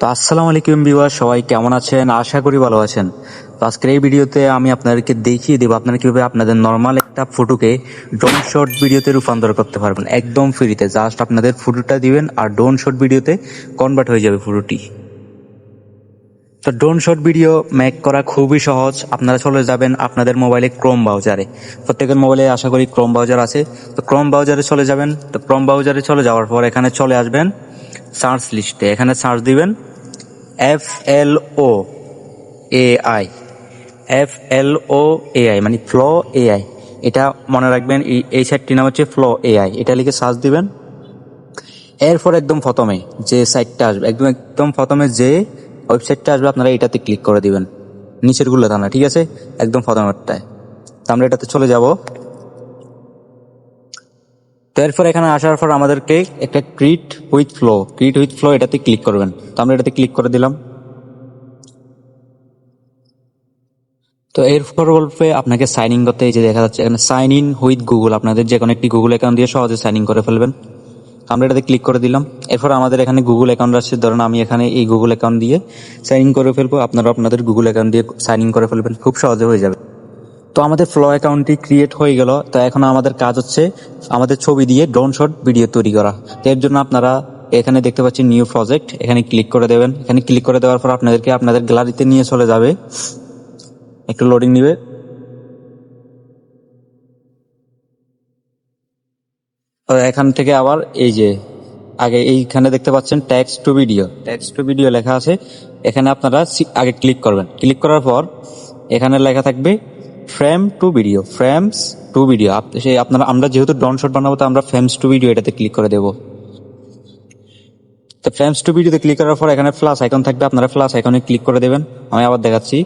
তো আসসালামু আলাইকুম বিওয়ার সবাই কেমন আছেন? আশা করি ভালো আছেন। তো আজকের এই ভিডিওতে আমি আপনাদেরকে দেখিয়ে দেবো আপনারা কীভাবে আপনাদের নর্মাল একটা ফটোকে ড্রোন শর্ট ভিডিওতে রূপান্তর করতে পারবেন। একদম ফ্রিতে জাস্ট আপনাদের ফটোটা দিবেন আর ড্রোন শর্ট ভিডিওতে কনভার্ট হয়ে যাবে ফটোটি তো ড্রোন শট ভিডিও মেক করা খুবই সহজ। আপনারা চলে যাবেন আপনাদের মোবাইলে ক্রোম ব্রাউজারে প্রত্যেকের মোবাইলে আশা করি ক্রোম ব্রাউজার আছে। তো ক্রোম ব্রাউজারে চলে যাবেন। তো ক্রোম ব্রাউজারে চলে যাওয়ার পর এখানে চলে আসবেন। সার্চ লিস্টে, এখানে সার্চ দিবেন F L O A I F L O A I মানে ফ্লো এ আই এটা মনে রাখবেন, এই সাইটটির নাম হচ্ছে ফ্লো এ আই এটা লিখে সার্চ দিবেন। এরপর একদম প্রথমে যে সাইটটা আসবে, একদম একদম প্রথমে যে ওয়েবসাইটটা আসবে, আপনারা এটাতে ক্লিক করে দিবেন। নিচেরগুলো না ঠিক আছে? একদম প্রথমেরটায় তো আমরা এটাতে চলে যাব। তো এরপর এখানে আসার পর আমাদেরকে একটা create with flow create with flow এটাতে ক্লিক করবেন। তো আমরা এটাতে ক্লিক করে দিলাম। তো এরপর বলবে আপনাকে সাইন ইন করতে এই যে দেখা যাচ্ছে, এখানে সাইন ইন উইথ গুগল আপনাদের যে কোনো একটি গুগল অ্যাকাউন্ট দিয়ে সহজে সাইন ইন করে ফেলবেন। আমরা এটাতে ক্লিক করে দিলাম। এরপর আমাদের এখানে গুগল অ্যাকাউন্ট আসছে। ধরুন আমি এখানে এই গুগল অ্যাকাউন্ট দিয়ে সাইন ইন করে ফেলব। আপনারা আপনাদের গুগল অ্যাকাউন্ট দিয়ে সাইন ইন করে ফেলবেন। খুব সহজে হয়ে যাবে। তো আমাদের ফ্লো অ্যাকাউন্টটি ক্রিয়েট হয়ে গেল। তো এখন আমাদের কাজ হচ্ছে আমাদের ছবি দিয়ে ড্রোন শট ভিডিও তৈরি করা। তো এর জন্য আপনারা এখানে দেখতে পাচ্ছেন নিউ প্রজেক্ট এখানে ক্লিক করে দেবেন। এখানে ক্লিক করে দেওয়ার পর আপনাদেরকে আপনাদের গ্যালারিতে নিয়ে চলে যাবে। একটু লোডিং নিবে। এখান থেকে আবার এই যে, আগে এইখানে দেখতে পাচ্ছেন text to video text to video লেখা আছে। এখানে আপনারা আগে ক্লিক করবেন। ক্লিক করার পর এখানে লেখা থাকবে frame to video frames to video সেই আপনারা, আমরা যেহেতু ডন শট বানাবো, তো আমরা ফ্রেমস টু ভিডিও এটাতে ক্লিক করে দেবো। তো ফ্রেমস টু ভিডিওতে ক্লিক করার পর এখানে প্লাস আইকন থাকবে, আপনারা প্লাস আইকনে ক্লিক করে দেবেন। আমি আবার দেখাচ্ছি,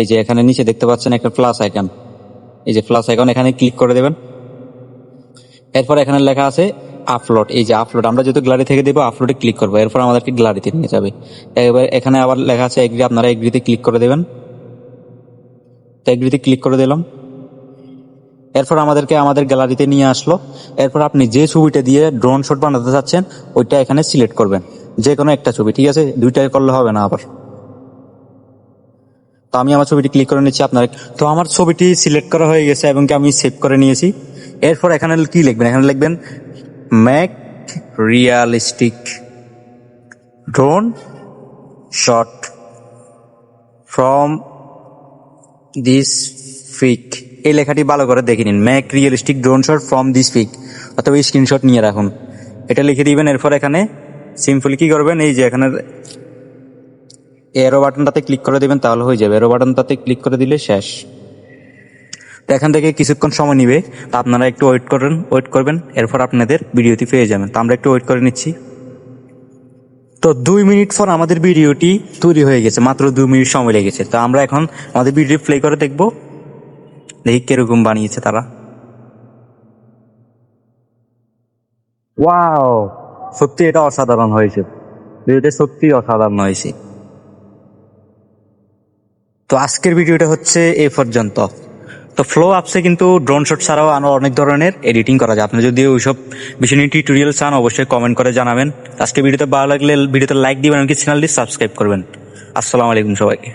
এই যে এখানে নিচে দেখতে পাচ্ছেন একটা প্লাস আইকন এই যে প্লাস আইকন এখানে ক্লিক করে দেবেন। এরপর এখানে লেখা আছে আপলোড এই যে আপলোড আমরা যেহেতু গ্যালারি থেকে দেবো আপলোডে ক্লিক করব। এরপর আমাদেরকে গ্যালারিতে নিয়ে যাবে। এবার এখানে আবার লেখা আছে এগ্রি আপনারা এগ্রিতে ক্লিক করে দেবেন। তো এগ্রিতে ক্লিক করে দিলাম। এরপর আমাদেরকে আমাদের গ্যালারিতে নিয়ে আসলো। এরপর আপনি যে ছবিটা দিয়ে ড্রোন শট বানাতে চাচ্ছেন, ওইটা এখানে সিলেক্ট করবেন। যে কোনো একটা ছবি, ঠিক আছে? দুইটা করলে হবে না আবার। তো আমি আমার ছবিটি ক্লিক করে নিচ্ছি আপনার তো আমার ছবিটি সিলেক্ট করা হয়ে গেছে এবং কি আমি সেভ করে নিয়েছি। এরপর এখানে কি লিখবেন? এখানে লিখবেন make realistic drone shot from this pic এই লেখাটি ভালো করে দেখে নিন। Make realistic drone shot from this pic অথবা স্ক্রিনশট নিয়ে রাখুন। এটা লিখে দিবেন, এরপর এখানে সিম্পলি কি করবেন? এই যে এখানে এরো বাটনটাতে ক্লিক করে দেবেন, তাহলে হয়ে যাবে। এরো বাটনটাতে ক্লিক করে দিলে শেষ। তো এখান থেকে কিছুক্ষণ সময় নিবে। তো আপনারা একটু ওয়েট করেন ওয়েট করবেন, এরপর আপনাদের ভিডিওটি পেয়ে যাবেন। তো আমরা একটু ওয়েট করে নিচ্ছি। তো দুই মিনিট পর আমাদের ভিডিওটি তৈরি হয়ে গেছে মাত্র দুই মিনিট সময় লেগেছে। তো আমরা এখন আমাদের ভিডিও প্লে করে দেখব। দেখি কীরকম বানিয়েছে তারা। ওয়াও সত্যি এটা অসাধারণ হয়েছে। ভিডিওটা সত্যি অসাধারণ হয়েছে। তো আজকের ভিডিওটা হচ্ছে এ পর্যন্ত। তো ফ্লো আপসে কিন্তু ড্রোন শট ছাড়াও আরও অনেক ধরনের এডিটিং করা যায়। আপনি যদি ওইসব বিষয় নিয়ে টিউটোরিয়াল চান, অবশ্যই কমেন্ট করে জানাবেন। আজকে ভিডিওতে ভালো লাগলে, ভিডিওতে লাইক দিবেন এমনকি চ্যানেলটি সাবস্ক্রাইব করবেন। আসসালামু আলাইকুম সবাইকে।